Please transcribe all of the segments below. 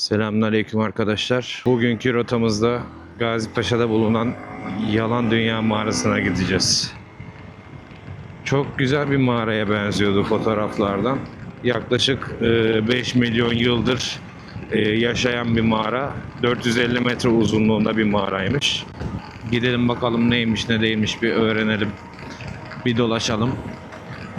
Selamünaleyküm arkadaşlar. Bugünkü rotamızda Gazipaşa'da bulunan Yalan Dünya mağarasına gideceğiz. Çok güzel bir mağaraya benziyordu fotoğraflardan. Yaklaşık e, 5 milyon yıldır e, yaşayan bir mağara. 450 metre uzunluğunda bir mağaraymış. Gidelim bakalım neymiş ne değilmiş bir öğrenelim. Bir dolaşalım.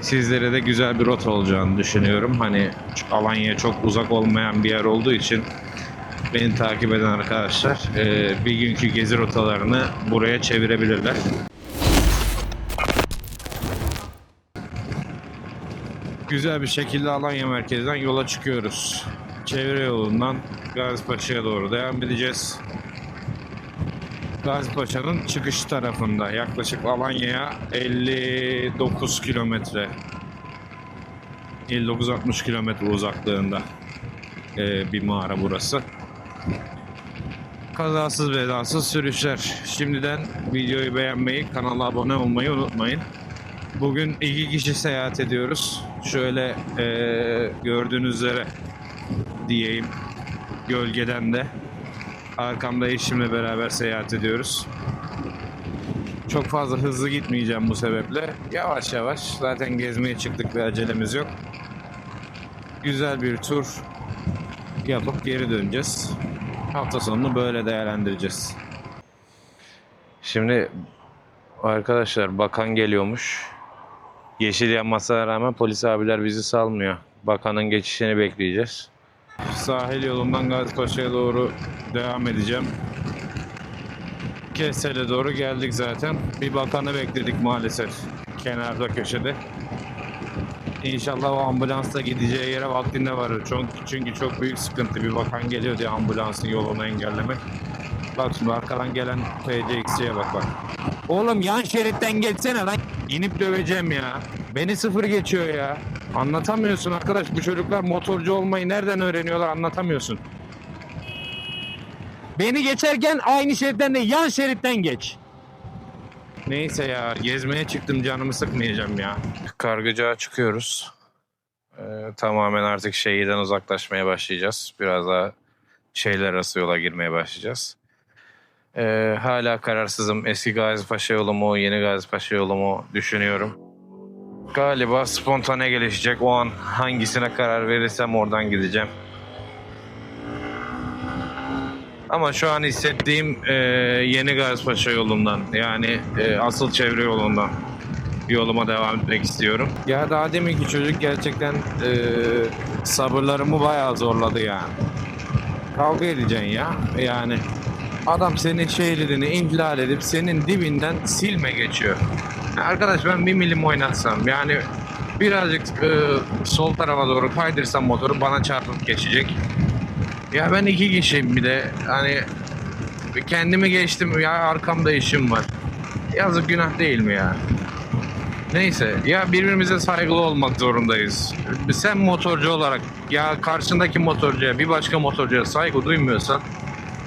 Sizlere de güzel bir rota olacağını düşünüyorum. Hani Alanya'ya çok uzak olmayan bir yer olduğu için beni takip eden arkadaşlar e, bir günkü gezi rotalarını buraya çevirebilirler. Güzel bir şekilde Alanya merkezden yola çıkıyoruz. Çevre yolundan Gazipaşa'ya doğru devam edeceğiz. Gazipaşa'nın çıkış tarafında yaklaşık Alanya'ya 59 kilometre 59-60 kilometre uzaklığında e, bir mağara burası. Kazasız belasız sürüşler. Şimdiden videoyu beğenmeyi, kanala abone olmayı unutmayın. Bugün iki kişi seyahat ediyoruz. Şöyle e, gördüğünüz üzere diyeyim gölgeden de arkamda eşimle beraber seyahat ediyoruz. Çok fazla hızlı gitmeyeceğim bu sebeple. Yavaş yavaş zaten gezmeye çıktık ve acelemiz yok. Güzel bir tur yapıp geri döneceğiz. Hafta sonunu böyle değerlendireceğiz. Şimdi arkadaşlar bakan geliyormuş. Yeşil yanmasına rağmen polis abiler bizi salmıyor. Bakanın geçişini bekleyeceğiz. Sahil yolundan Gazipaşa'ya doğru devam edeceğim. Kesel'e doğru geldik zaten. Bir bakanı bekledik maalesef. Kenarda köşede. İnşallah o ambulansla gideceği yere vaktinde varır. Çünkü, çünkü çok büyük sıkıntı. Bir bakan geliyor diye ambulansın yolunu engellemek. Bak şimdi arkadan gelen PCX'ye bak bak. Oğlum yan şeritten geçsene lan. İnip döveceğim ya. Beni sıfır geçiyor ya. Anlatamıyorsun arkadaş. Bu çocuklar motorcu olmayı nereden öğreniyorlar anlatamıyorsun. Beni geçerken aynı şeritten de yan şeritten geç. Neyse ya gezmeye çıktım canımı sıkmayacağım ya. Kargıcağa çıkıyoruz. Ee, tamamen artık şehirden uzaklaşmaya başlayacağız. Biraz daha şeyler arası yola girmeye başlayacağız. Ee, hala kararsızım. Eski Gazipaşa yolu mu, yeni Gazipaşa yolu mu düşünüyorum. Galiba spontane gelişecek. O an hangisine karar verirsem oradan gideceğim. Ama şu an hissettiğim e, yeni Gazipaşa yolundan yani e, asıl çevre yolundan yoluma devam etmek istiyorum. Ya daha deminki çocuk gerçekten e, sabırlarımı bayağı zorladı yani. Kavga edeceksin ya yani. Adam senin şehrini ihlal edip senin dibinden silme geçiyor. Arkadaş ben bir milim oynatsam yani birazcık e, sol tarafa doğru kaydırsam motoru bana çarpıp geçecek. Ya ben iki kişiyim bir de hani kendimi geçtim ya arkamda işim var. Yazık günah değil mi ya? Neyse ya birbirimize saygılı olmak zorundayız. Sen motorcu olarak ya karşındaki motorcuya bir başka motorcuya saygı duymuyorsan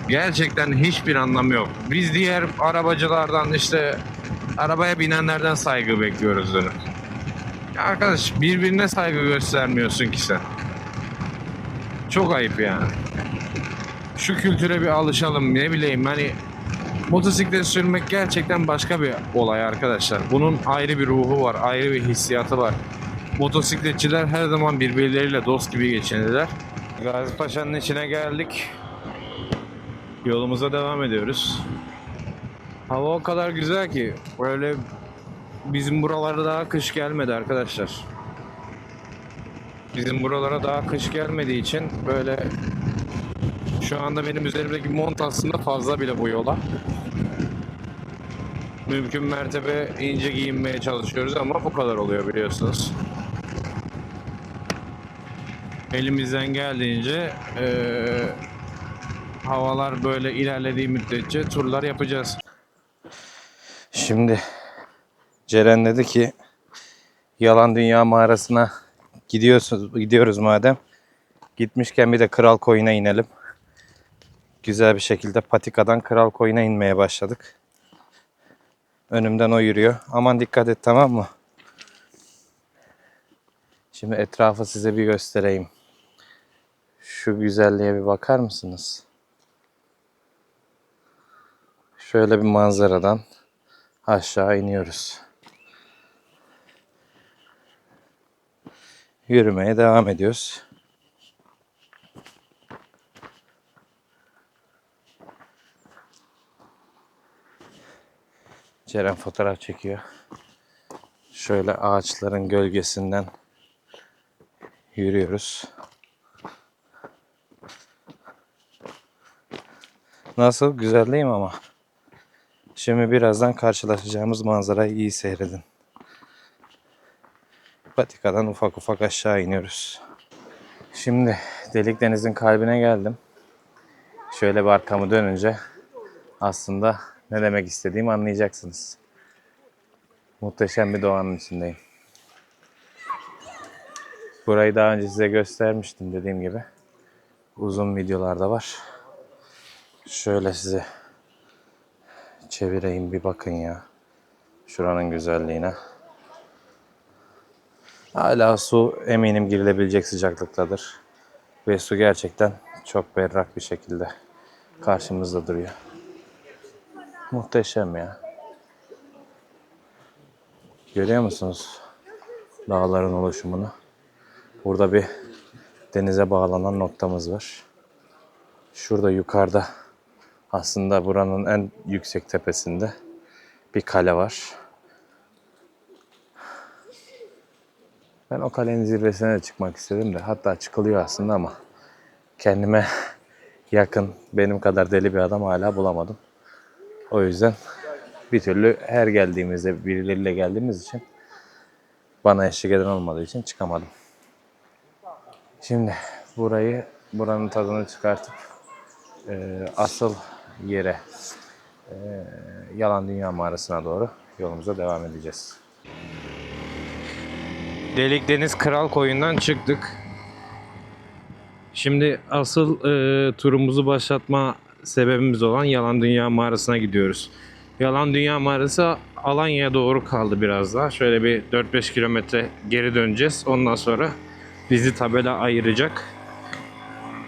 gerçekten hiçbir anlamı yok. Biz diğer arabacılardan işte arabaya binenlerden saygı bekliyoruz dönüp. Ya arkadaş birbirine saygı göstermiyorsun ki sen. Çok ayıp yani. Şu kültüre bir alışalım ne bileyim hani motosiklet sürmek gerçekten başka bir olay arkadaşlar. Bunun ayrı bir ruhu var, ayrı bir hissiyatı var. Motosikletçiler her zaman birbirleriyle dost gibi geçinirler. Gazi Paşa'nın içine geldik. Yolumuza devam ediyoruz. Hava o kadar güzel ki böyle bizim buralara daha kış gelmedi arkadaşlar. Bizim buralara daha kış gelmediği için böyle şu anda benim üzerimdeki mont aslında fazla bile bu yola. Mümkün mertebe ince giyinmeye çalışıyoruz ama bu kadar oluyor biliyorsunuz. Elimizden geldiğince eee, havalar böyle ilerlediği müddetçe turlar yapacağız. Şimdi Ceren dedi ki Yalan Dünya mağarasına gidiyorsunuz gidiyoruz madem. Gitmişken bir de Kral Koyun'a inelim. Güzel bir şekilde patikadan Kral Koyun'a inmeye başladık. Önümden o yürüyor. Aman dikkat et tamam mı? Şimdi etrafı size bir göstereyim. Şu güzelliğe bir bakar mısınız? Şöyle bir manzaradan aşağı iniyoruz. Yürümeye devam ediyoruz. Ceren fotoğraf çekiyor. Şöyle ağaçların gölgesinden yürüyoruz. Nasıl? Güzel değil mi ama? Şimdi birazdan karşılaşacağımız manzarayı iyi seyredin. Patikadan ufak ufak aşağı iniyoruz. Şimdi Delik Deniz'in kalbine geldim. Şöyle bir arkamı dönünce aslında ne demek istediğimi anlayacaksınız. Muhteşem bir doğanın içindeyim. Burayı daha önce size göstermiştim dediğim gibi. Uzun videolarda var. Şöyle size çevireyim bir bakın ya. Şuranın güzelliğine. Hala su eminim girilebilecek sıcaklıktadır. Ve su gerçekten çok berrak bir şekilde karşımızda duruyor. Muhteşem ya. Görüyor musunuz dağların oluşumunu? Burada bir denize bağlanan noktamız var. Şurada yukarıda aslında buranın en yüksek tepesinde bir kale var. Ben o kalenin zirvesine de çıkmak istedim de hatta çıkılıyor aslında ama kendime yakın benim kadar deli bir adam hala bulamadım. O yüzden bir türlü her geldiğimizde birileriyle geldiğimiz için bana eşlik eden olmadığı için çıkamadım. Şimdi burayı buranın tadını çıkartıp e, asıl yere e, Yalan Dünya mağarasına doğru yolumuza devam edeceğiz. Delik Deniz Kral Koyun'dan çıktık. Şimdi asıl e, turumuzu başlatma sebebimiz olan Yalan Dünya Mağarası'na gidiyoruz. Yalan Dünya Mağarası Alanya'ya doğru kaldı biraz daha. Şöyle bir 4-5 kilometre geri döneceğiz. Ondan sonra bizi tabela ayıracak.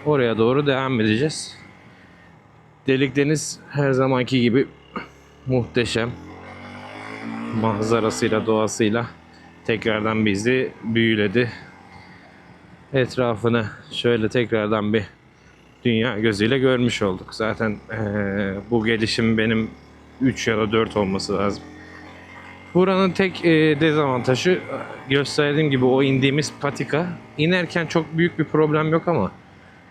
Oraya doğru devam edeceğiz. Delik Deniz her zamanki gibi muhteşem. Manzarasıyla, doğasıyla tekrardan bizi büyüledi. Etrafını şöyle tekrardan bir dünya gözüyle görmüş olduk. Zaten eee, bu gelişim benim 3 ya da 4 olması lazım. Buranın tek eee, dezavantajı gösterdiğim gibi o indiğimiz patika. İnerken çok büyük bir problem yok ama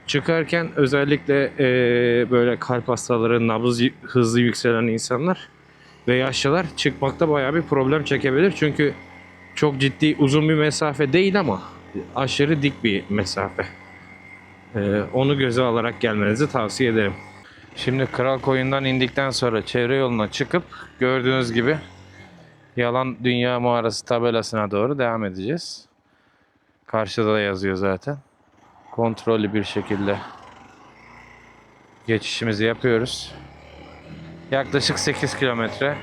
çıkarken özellikle eee, böyle kalp hastaları, nabız hızlı yükselen insanlar ve yaşlılar çıkmakta bayağı bir problem çekebilir. Çünkü çok ciddi uzun bir mesafe değil ama aşırı dik bir mesafe. Ee, onu göze alarak gelmenizi tavsiye ederim. Şimdi Kral Koyun'dan indikten sonra çevre yoluna çıkıp gördüğünüz gibi Yalan Dünya Mağarası tabelasına doğru devam edeceğiz. Karşıda da yazıyor zaten. Kontrollü bir şekilde geçişimizi yapıyoruz. Yaklaşık 8 kilometre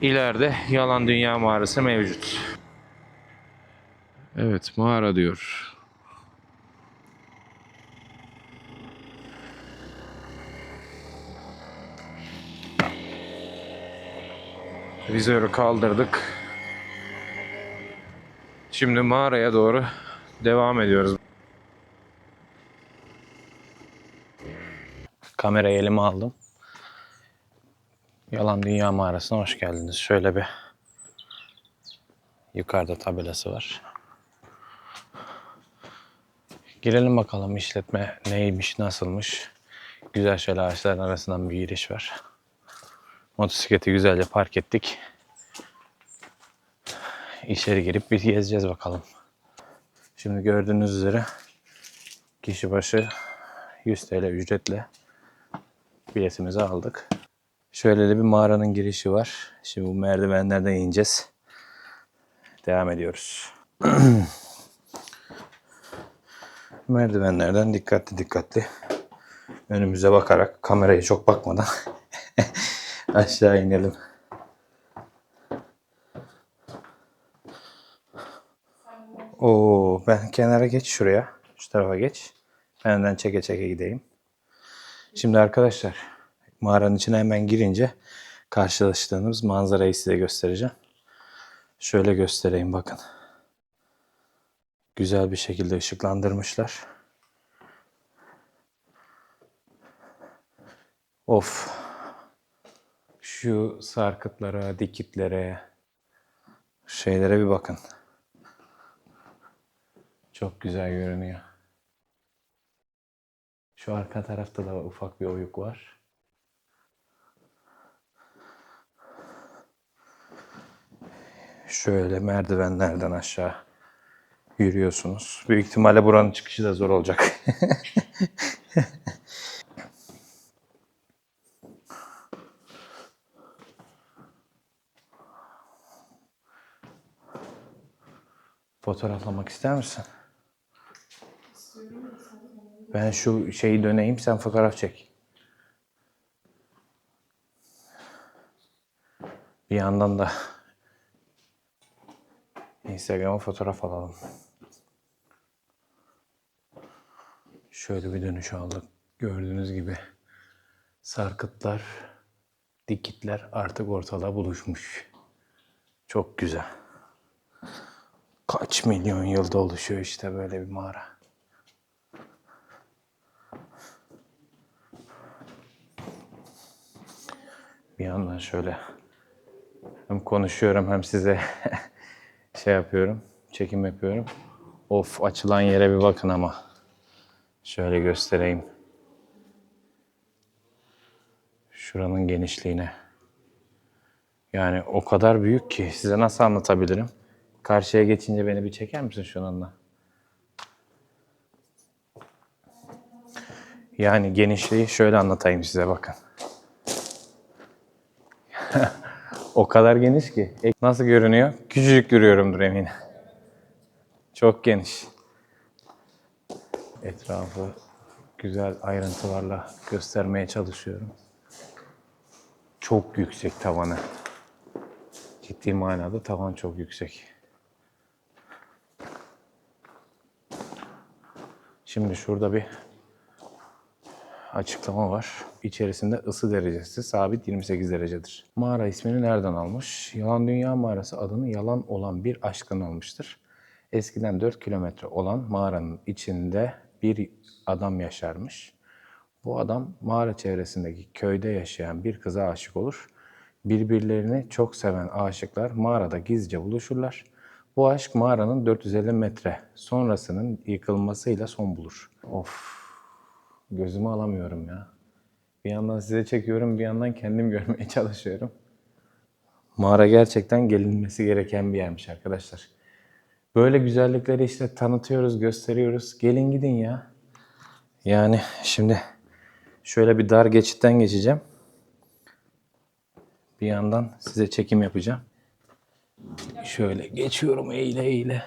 İleride Yalan Dünya Mağarası mevcut. Evet mağara diyor. Vizörü kaldırdık. Şimdi mağaraya doğru devam ediyoruz. Kamerayı elime aldım. Yalan Dünya Mağarası'na hoş geldiniz. Şöyle bir yukarıda tabelası var. Girelim bakalım işletme neymiş, nasılmış. Güzel şöyle ağaçların arasından bir giriş var. Motosikleti güzelce park ettik. İçeri girip bir gezeceğiz bakalım. Şimdi gördüğünüz üzere kişi başı 100 TL ücretle biletimizi aldık. Şöyle de bir mağaranın girişi var. Şimdi bu merdivenlerden ineceğiz. Devam ediyoruz. Merdivenlerden dikkatli dikkatli önümüze bakarak kameraya çok bakmadan aşağı inelim. Oo, ben kenara geç şuraya. Şu tarafa geç. Benden çeke çeke gideyim. Şimdi arkadaşlar mağaranın içine hemen girince karşılaştığımız manzarayı size göstereceğim. Şöyle göstereyim bakın. Güzel bir şekilde ışıklandırmışlar. Of. Şu sarkıtlara, dikitlere, şeylere bir bakın. Çok güzel görünüyor. Şu arka tarafta da ufak bir oyuk var. Şöyle merdivenlerden aşağı yürüyorsunuz. Büyük ihtimalle buranın çıkışı da zor olacak. Fotoğraflamak ister misin? Ben şu şeyi döneyim, sen fotoğraf çek. Bir yandan da Instagram'a fotoğraf alalım. Şöyle bir dönüş aldık. Gördüğünüz gibi sarkıtlar, dikitler artık ortalığa buluşmuş. Çok güzel. Kaç milyon yılda oluşuyor işte böyle bir mağara. Bir yandan şöyle hem konuşuyorum hem size şey yapıyorum, çekim yapıyorum. Of açılan yere bir bakın ama. Şöyle göstereyim. Şuranın genişliğine. Yani o kadar büyük ki size nasıl anlatabilirim? Karşıya geçince beni bir çeker misin şununla? Yani genişliği şöyle anlatayım size bakın. o kadar geniş ki. E, Nasıl görünüyor? Küçücük görüyorumdur eminim. Çok geniş. Etrafı güzel ayrıntılarla göstermeye çalışıyorum. Çok yüksek tavanı. Ciddi manada tavan çok yüksek. Şimdi şurada bir açıklama var. İçerisinde ısı derecesi sabit 28 derecedir. Mağara ismini nereden almış? Yalan Dünya Mağarası adını yalan olan bir aşktan almıştır. Eskiden 4 kilometre olan mağaranın içinde bir adam yaşarmış. Bu adam mağara çevresindeki köyde yaşayan bir kıza aşık olur. Birbirlerini çok seven aşıklar mağarada gizlice buluşurlar. Bu aşk mağaranın 450 metre sonrasının yıkılmasıyla son bulur. Of, gözümü alamıyorum ya. Bir yandan size çekiyorum, bir yandan kendim görmeye çalışıyorum. Mağara gerçekten gelinmesi gereken bir yermiş arkadaşlar. Böyle güzellikleri işte tanıtıyoruz, gösteriyoruz. Gelin gidin ya. Yani şimdi şöyle bir dar geçitten geçeceğim. Bir yandan size çekim yapacağım. Şöyle geçiyorum eğile eğile.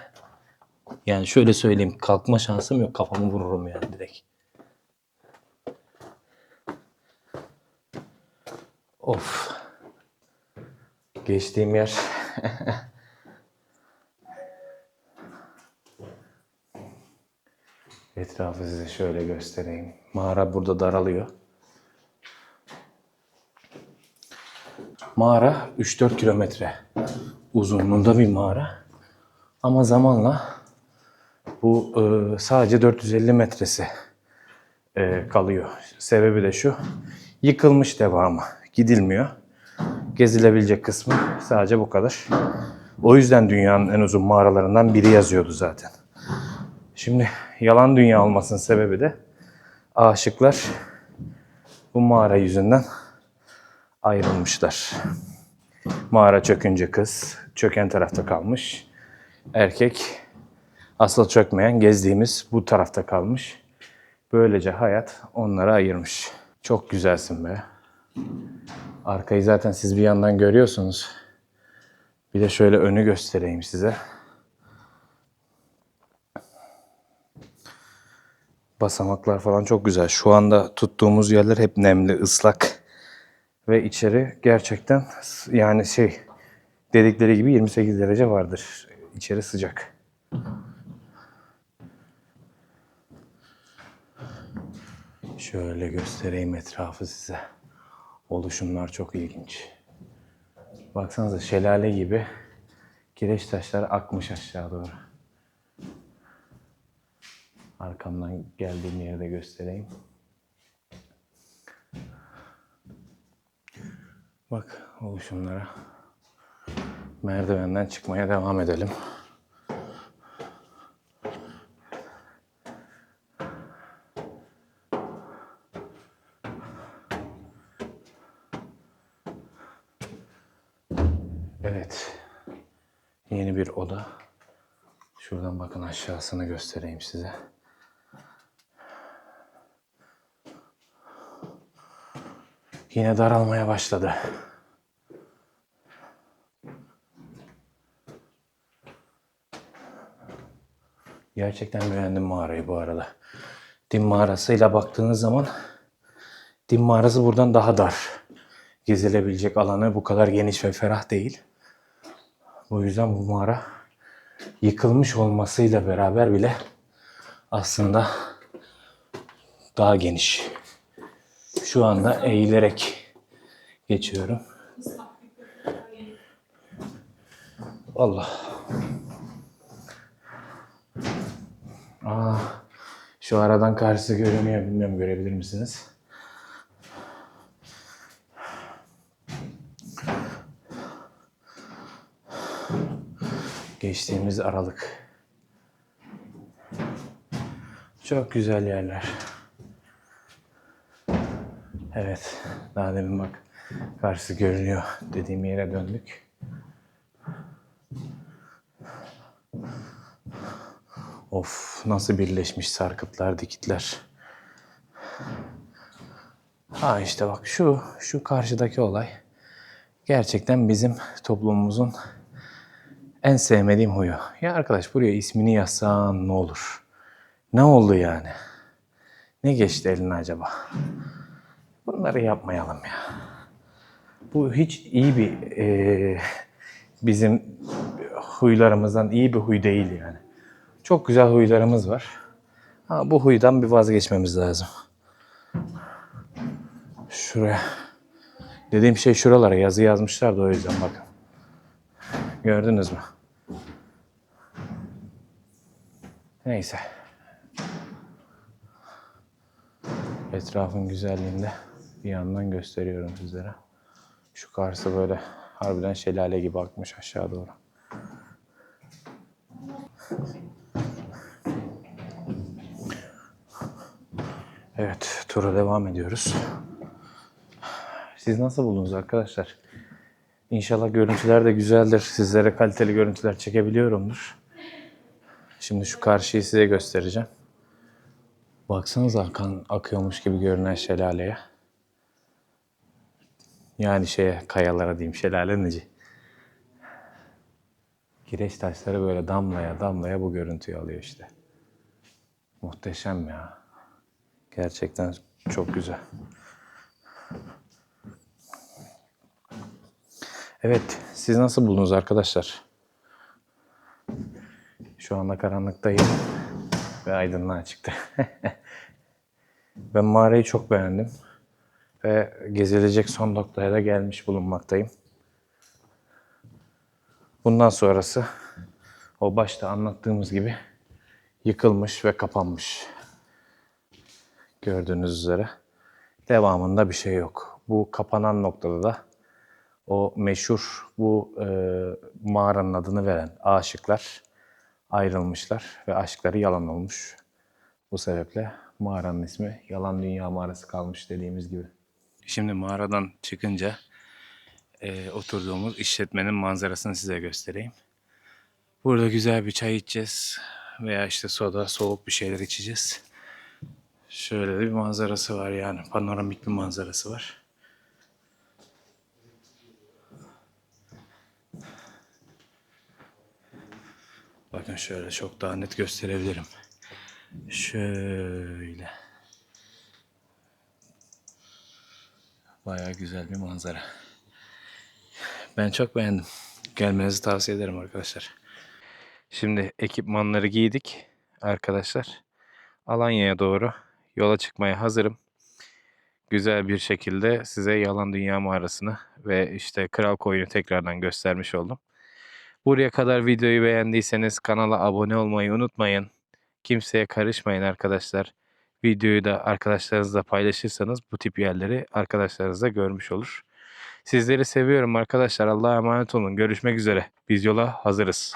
Yani şöyle söyleyeyim kalkma şansım yok kafamı vururum yani direkt. Of. Geçtiğim yer. Etrafı size şöyle göstereyim. Mağara burada daralıyor. Mağara 3-4 kilometre uzunluğunda bir mağara. Ama zamanla bu e, sadece 450 metresi e, kalıyor. Sebebi de şu. Yıkılmış devamı. Gidilmiyor. Gezilebilecek kısmı sadece bu kadar. O yüzden dünyanın en uzun mağaralarından biri yazıyordu zaten. Şimdi yalan dünya olmasının sebebi de aşıklar bu mağara yüzünden ayrılmışlar. Mağara çökünce kız çöken tarafta kalmış. Erkek asıl çökmeyen gezdiğimiz bu tarafta kalmış. Böylece hayat onları ayırmış. Çok güzelsin be. Arkayı zaten siz bir yandan görüyorsunuz. Bir de şöyle önü göstereyim size. Basamaklar falan çok güzel. Şu anda tuttuğumuz yerler hep nemli, ıslak. Ve içeri gerçekten yani şey dedikleri gibi 28 derece vardır. İçeri sıcak. Şöyle göstereyim etrafı size. Oluşumlar çok ilginç. Baksanıza şelale gibi kireç taşları akmış aşağı doğru. Arkamdan geldiğim yeri de göstereyim. Bak oluşumlara. Merdivenden çıkmaya devam edelim. Evet. Yeni bir oda. Şuradan bakın aşağısını göstereyim size. Yine daralmaya başladı. Gerçekten beğendim mağarayı bu arada. Dim mağarasıyla baktığınız zaman Dim mağarası buradan daha dar. Gezilebilecek alanı bu kadar geniş ve ferah değil. O yüzden bu mağara yıkılmış olmasıyla beraber bile aslında daha geniş. Şu anda eğilerek geçiyorum. Allah. Aa, şu aradan karşısı görünüyor. Bilmiyorum görebilir misiniz? Geçtiğimiz aralık. Çok güzel yerler. Evet, daha demin bak karşısı görünüyor dediğim yere döndük. Of nasıl birleşmiş sarkıtlar, dikitler. Ha işte bak şu, şu karşıdaki olay gerçekten bizim toplumumuzun en sevmediğim huyu. Ya arkadaş buraya ismini yazsan ne olur? Ne oldu yani? Ne geçti eline acaba? Bunları yapmayalım ya. Bu hiç iyi bir eee, bizim huylarımızdan iyi bir huy değil yani. Çok güzel huylarımız var. Ama bu huydan bir vazgeçmemiz lazım. Şuraya. Dediğim şey şuralara yazı yazmışlar da o yüzden bakın. Gördünüz mü? Neyse. Etrafın güzelliğini de bir yandan gösteriyorum sizlere. Şu karşısı böyle harbiden şelale gibi akmış aşağı doğru. Evet, tura devam ediyoruz. Siz nasıl buldunuz arkadaşlar? İnşallah görüntüler de güzeldir. Sizlere kaliteli görüntüler çekebiliyorumdur. Şimdi şu karşıyı size göstereceğim. Baksanıza akan, akıyormuş gibi görünen şelaleye. Yani şeye kayalara diyeyim şelale neci. Kireç taşları böyle damlaya damlaya bu görüntüyü alıyor işte. Muhteşem ya. Gerçekten çok güzel. Evet, siz nasıl buldunuz arkadaşlar? Şu anda karanlıktayım ve aydınlığa çıktı. ben mağarayı çok beğendim ve gezilecek son noktaya da gelmiş bulunmaktayım. Bundan sonrası o başta anlattığımız gibi yıkılmış ve kapanmış. Gördüğünüz üzere. Devamında bir şey yok. Bu kapanan noktada da o meşhur bu e, mağaranın adını veren aşıklar ayrılmışlar ve aşkları yalan olmuş. Bu sebeple mağaranın ismi Yalan Dünya Mağarası kalmış dediğimiz gibi. Şimdi mağaradan çıkınca e, oturduğumuz işletmenin manzarasını size göstereyim. Burada güzel bir çay içeceğiz veya işte soda, soğuk bir şeyler içeceğiz. Şöyle bir manzarası var yani panoramik bir manzarası var. Bakın şöyle çok daha net gösterebilirim. Şöyle. Bayağı güzel bir manzara. Ben çok beğendim. Gelmenizi tavsiye ederim arkadaşlar. Şimdi ekipmanları giydik arkadaşlar. Alanya'ya doğru yola çıkmaya hazırım. güzel bir şekilde size Yalan Dünya mağarasını ve işte Kral Koyun'u tekrardan göstermiş oldum. Buraya kadar videoyu beğendiyseniz kanala abone olmayı unutmayın. Kimseye karışmayın arkadaşlar. Videoyu da arkadaşlarınızla paylaşırsanız bu tip yerleri arkadaşlarınız da görmüş olur. Sizleri seviyorum arkadaşlar. Allah'a emanet olun. Görüşmek üzere. Biz yola hazırız.